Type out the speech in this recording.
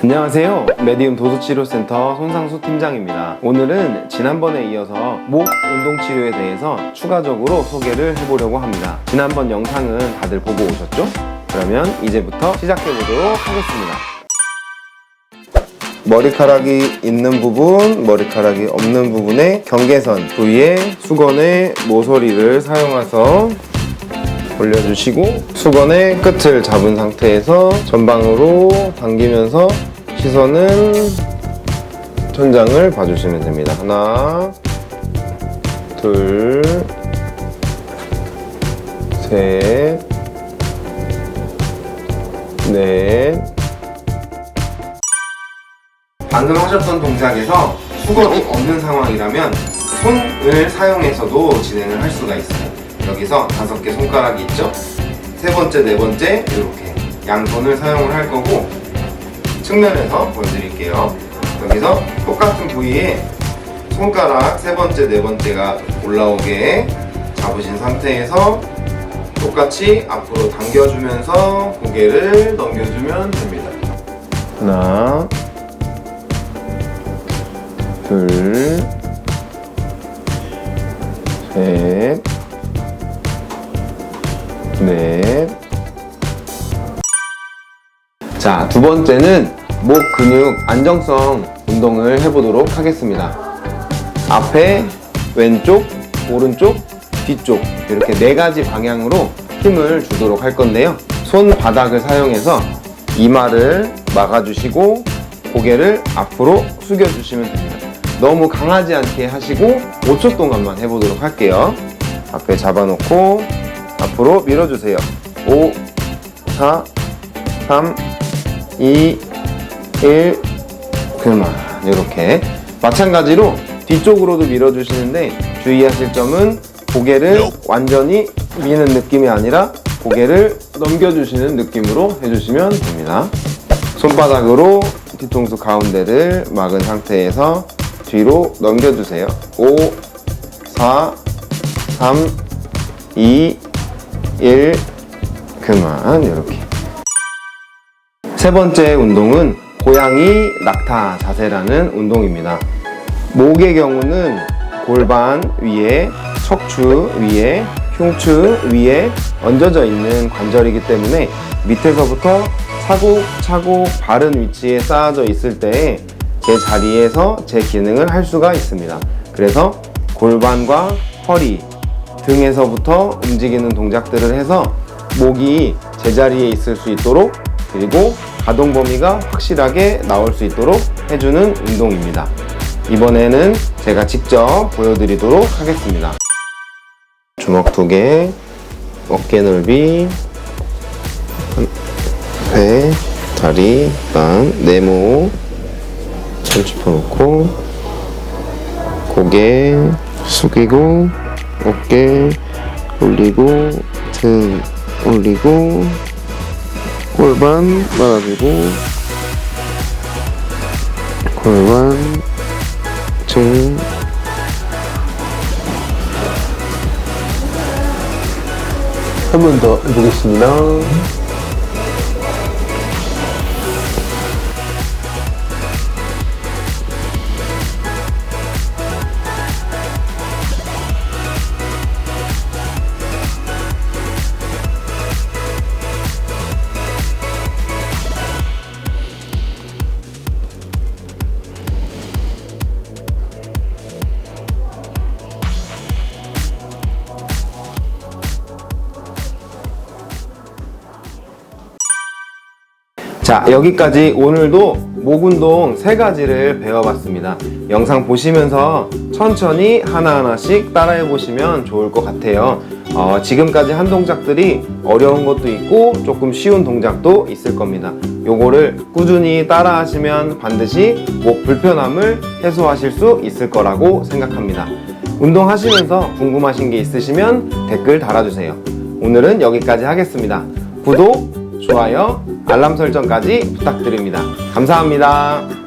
안녕하세요. 메디움 도수치료센터 손상수 팀장입니다. 오늘은 지난번에 이어서 목 운동 치료에 대해서 추가적으로 소개를 해보려고 합니다. 지난번 영상은 다들 보고 오셨죠? 그러면 이제부터 시작해 보도록 하겠습니다. 머리카락이 있는 부분, 머리카락이 없는 부분의 경계선 부위에 수건의 모서리를 사용해서 올려주시고 수건의 끝을 잡은 상태에서 전방으로 당기면서 시선은 천장을 봐주시면 됩니다. 하나, 둘, 셋, 넷. 방금 하셨던 동작에서 수건이 없는 상황이라면 손을 사용해서도 진행을 할 수가 있어요. 여기서 다섯 개 손가락이 있죠? 세 번째, 네 번째 이렇게 양손을 사용을 할 거고 측면에서 보여드릴게요. 여기서 똑같은 부위에 손가락 세 번째, 네 번째가 올라오게 잡으신 상태에서 똑같이 앞으로 당겨주면서 고개를 넘겨주면 됩니다. 하나, 둘, 셋, 넷. 자, 두 번째는 목 근육 안정성 운동을 해보도록 하겠습니다. 앞에 왼쪽, 오른쪽, 뒤쪽 이렇게 네 가지 방향으로 힘을 주도록 할 건데요. 손바닥을 사용해서 이마를 막아주시고 고개를 앞으로 숙여주시면 됩니다. 너무 강하지 않게 하시고 5초 동안만 해보도록 할게요. 앞에 잡아놓고 앞으로 밀어주세요. 5, 4, 3, 2, 1, 그만. 이렇게. 마찬가지로 뒤쪽으로도 밀어주시는데 주의하실 점은 고개를 완전히 미는 느낌이 아니라 고개를 넘겨주시는 느낌으로 해주시면 됩니다. 손바닥으로 뒤통수 가운데를 막은 상태에서 뒤로 넘겨주세요. 5, 4, 3, 2, 1, 그만. 이렇게. 세 번째 운동은 고양이 낙타 자세라는 운동입니다. 목의 경우는 골반 위에, 척추 위에, 흉추 위에 얹어져 있는 관절이기 때문에 밑에서부터 차곡차곡 바른 위치에 쌓아져 있을 때 제 자리에서 제 기능을 할 수가 있습니다. 그래서 골반과 허리, 등에서부터 움직이는 동작들을 해서 목이 제자리에 있을 수 있도록 그리고 가동 범위가 확실하게 나올 수 있도록 해주는 운동입니다. 이번에는 제가 직접 보여드리도록 하겠습니다. 주먹 두 개, 어깨 넓이, 배, 다리, 땅, 네모, 손 짚어놓고, 고개 숙이고, 어깨 올리고, 등 올리고, 골반 막아주고, 골반, 등, 한 번 더 해보겠습니다. 자, 여기까지 오늘도 목 운동 세 가지를 배워봤습니다. 영상 보시면서 천천히 하나하나씩 따라해 보시면 좋을 것 같아요. 어, 지금까지 한 동작들이 어려운 것도 있고 조금 쉬운 동작도 있을 겁니다. 요거를 꾸준히 따라 하시면 반드시 목 불편함을 해소하실 수 있을 거라고 생각합니다. 운동하시면서 궁금하신 게 있으시면 댓글 달아주세요. 오늘은 여기까지 하겠습니다. 구독, 좋아요, 알람 설정까지 부탁드립니다. 감사합니다.